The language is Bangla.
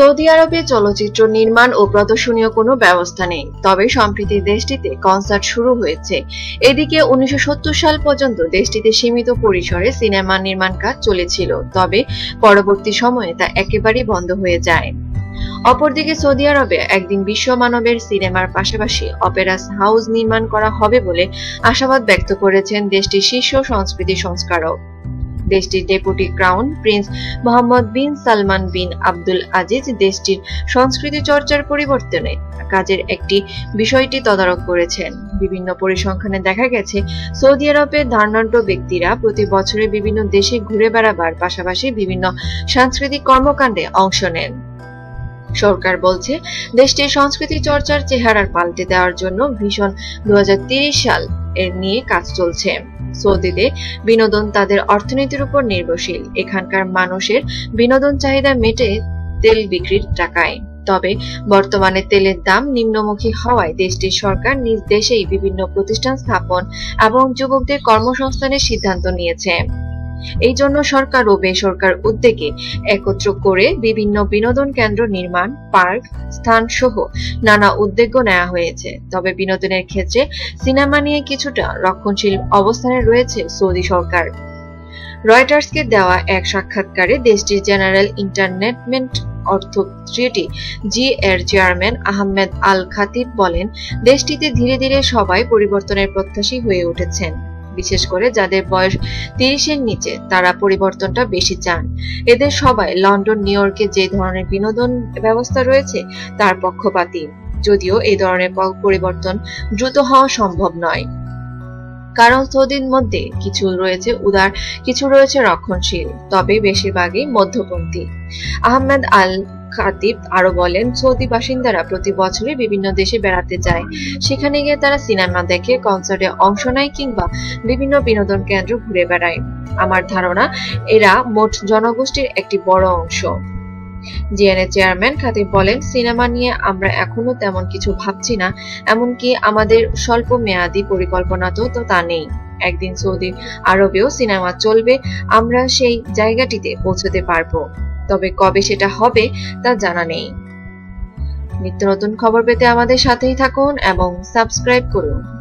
সৌদি আরবে চলচ্চিত্র নির্মাণ ও প্রদর্শনীয় কোনো ব্যবস্থা নেই। তবে সম্প্রতি দেশটিতে কনসার্ট শুরু হয়েছে। এদিকে উনিশশো সত্তর সাল পর্যন্ত দেশটিতে সীমিত পরিসরে সিনেমা নির্মাণ কাজ চলেছিল। তবে পরবর্তী সময়ে তা একেবারেই বন্ধ হয়ে যায়। অপরদিকে সৌদি আরবে একদিন বিশ্ব মানবের সিনেমার পাশাপাশি অপেরাস হাউস নির্মাণ করা হবে বলে আশাবাদ ব্যক্ত করেছেন দেশটির শীর্ষ সংস্কৃতি সংস্কারক। দেশটির deputy crown prince Mohammed bin Salman bin Abdul Aziz দেশটির সংস্কৃতি চর্চার পরিবর্তনে কাজের একটি বিষয়টি তদারক করেছেন। বিভিন্ন পরিসংখ্যানে দেখা গেছে, সৌদি আরবের ধর্নাঢ্য ব্যক্তিরা প্রতি বছরে বিভিন্ন দেশে ঘুরে বেড়াবার পাশাপাশি বিভিন্ন সাংস্কৃতিক কর্মকাণ্ডে অংশ নেন। সরকার বলছে, দেশটির সংস্কৃতি চর্চার চেহারার পাল্টে দেওয়ার জন্য ভীষণ দু সাল এর নিয়ে কাজ চলছে। সৌদিতে বিনোদন তাদের অর্থনীতির উপর নির্ভরশীল। এখানকার মানুষের বিনোদন চাহিদা মেটে তেল বিক্রির টাকায়। তবে বর্তমানে তেলের দাম নিম্নমুখী হওয়ায় দেশটির সরকার নিজ দেশেই বিভিন্ন প্রতিষ্ঠান স্থাপন এবং যুবকদের কর্মসংস্থানের সিদ্ধান্ত নিয়েছে। এই জন্য সরকার ও বেসরকার উদ্যোগে একত্র করে বিভিন্ন বিনোদন কেন্দ্র নির্মাণ, পার্ক স্থান সহ নানা উদ্যোগ নেওয়া হয়েছে। তবে বিনোদনের ক্ষেত্রে সিনেমা নিয়ে কিছুটা রক্ষণশীল অবস্থানে রয়েছে সৌদি সরকার। রয়টার্সকে দেওয়া এক সাক্ষাৎকারে দেশটির জেনারেল ইন্টারনেটমেন্ট অর্থ অর্থট্রিটি জি এর চেয়ারম্যান আহমেদ আল খাতিব বলেন, দেশটিতে ধীরে ধীরে সবাই পরিবর্তনের প্রত্যাশী হয়ে উঠেছেন। বিশেষ করে যাদের বয়স তিরিশের নিচে, তারা পরিবর্তনটা বেশি চান। এদের সবাই লন্ডন, নিউ ইয়র্কে যে ধরনের বিনোদন ব্যবস্থা রয়েছে, তার পক্ষপাতী। যদিও এই ধরনের পরিবর্তন দ্রুত হওয়া সম্ভব নয়। কারণ সৌদির মধ্যে কিছু রয়েছে উদার, কিছু রয়েছে রক্ষণশীল, তবে বেশিরভাগই মধ্যপন্থী। আহমেদ আল খাতিব আরও বলেন, সৌদি বাসিন্দারা প্রতি বছরই বিভিন্ন দেশে বেড়াতে যায়। সেখানে গিয়ে তারা সিনেমা দেখে কনসার্টে অংশ নেয় কিংবা বিভিন্ন বিনোদন কেন্দ্র ঘুরে বেড়ায়। আমার ধারণা, এরা মোট জনগোষ্ঠীর একটি বড় অংশ। জিএনএ চেয়ারম্যান খাতিব বলেন, সিনেমা নিয়ে আমরা এখনও তেমন কিছু ভাবছি না, এমনকি আমাদের স্বল্প মেয়াদী পরিকল্পনা তো তা নেই। একদিন সৌদি আরবেও সিনেমা চলবে, আমরা সেই জায়গাটিতে পৌঁছতে পারব। তবে কবে সেটা হবে তা জানা নেই। নিত্য নতুন খবর পেতে আমাদের সাথেই থাকুন এবং সাবস্ক্রাইব করুন।